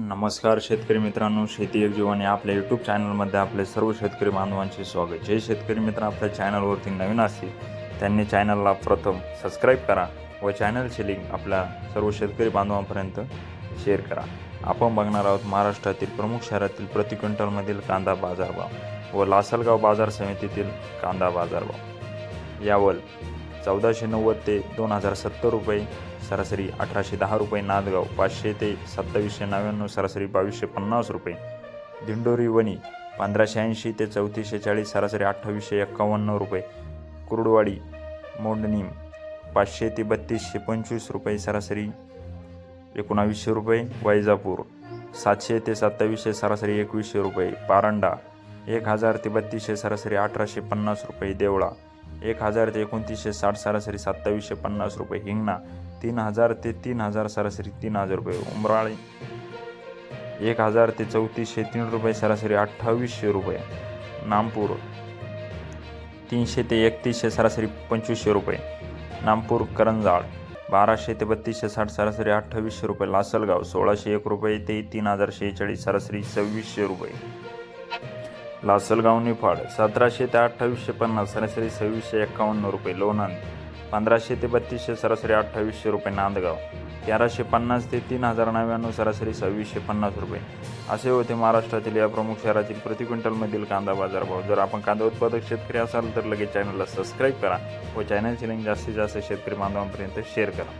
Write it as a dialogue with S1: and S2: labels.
S1: नमस्कार शेतकरी मित्रांनो शेती एक जीवन या आपल्या यूट्यूब चॅनलमध्ये आपले सर्व शेतकरी बांधवांचे स्वागत. जे शेतकरी मित्र आपल्या चॅनलवरती नवीन असतील त्यांनी चॅनलला प्रथम सबस्क्राईब करा व चॅनलची लिंक आपल्या सर्व शेतकरी बांधवांपर्यंत शेअर करा. आपण बघणार आहोत महाराष्ट्रातील प्रमुख शहरातील प्रति क्विंटलमधील कांदा बाजारभाव व लासलगाव बाजार समितीतील कांदा बाजारभाव. यावल चौदाशे नव्वद ते दोन हजार सत्तर रुपये सरासरी अठराशे दहा रुपये नांदगाव पाचशे ते सत्तावीसशे नव्याण्णव सरासरी बावीसशे पन्नास रुपये. दिंडोरी वणी पंधराशे ऐंशी ते चौतीसशे चाळीस सरासरी अठ्ठावीसशे एक्कावन्न रुपये. कुरडवाडी मोंडणी पाचशे ते बत्तीसशे पंचवीस रुपये सरासरी एकोणावीसशे रुपये. वैजापूर सातशे ते सत्तावीसशे सरासरी एकवीसशे रुपये. पारंडा एक हजार ते बत्तीसशे सरासरी अठराशे पन्नास रुपये. देवळा एक हजार ते एकोणतीसशे साठ सरासरी सत्तावीसशे पन्नास रुपये हिंगणा तीन हजार ते तीन हजार सरासरी तीन हजार रुपये उमराळे एक हजार ते चौतीसशे तीन रुपये सरासरी अठ्ठावीसशे रुपये नामपूर तीनशे ते एकतीसशे सरासरी पंचवीसशे रुपये नामपूर करंजाळ बाराशे ते बत्तीसशे साठ सरासरी अठ्ठावीसशे रुपये लासलगाव सोळाशे एक रुपये ते तीन हजार शेहेचाळीस सरासरी सव्वीसशे रुपये लासलगाव निफाड सतराशे ते अठ्ठावीसशे पन्नास सरासरी सव्वीसशे एक्कावन्न रुपये लोणंद. पंधराशे ते बत्तीसशे सरासरी अठ्ठावीसशे रुपये नांदगाव. तेराशे पन्नास ते तीन हजार नव्याण्णव सरासरी सव्वीसशे पन्नास रुपये. असे होते महाराष्ट्रातील या प्रमुख शहरातील प्रति क्विंटलमधील कांदा बाजारभाव. जर आपण कांदा उत्पादक शेतकरी असाल तर लगेच चॅनलला सबस्क्राईब करा व चॅनलची लिंक जास्तीत जास्त शेतकरी बांधवांपर्यंत शेअर करा.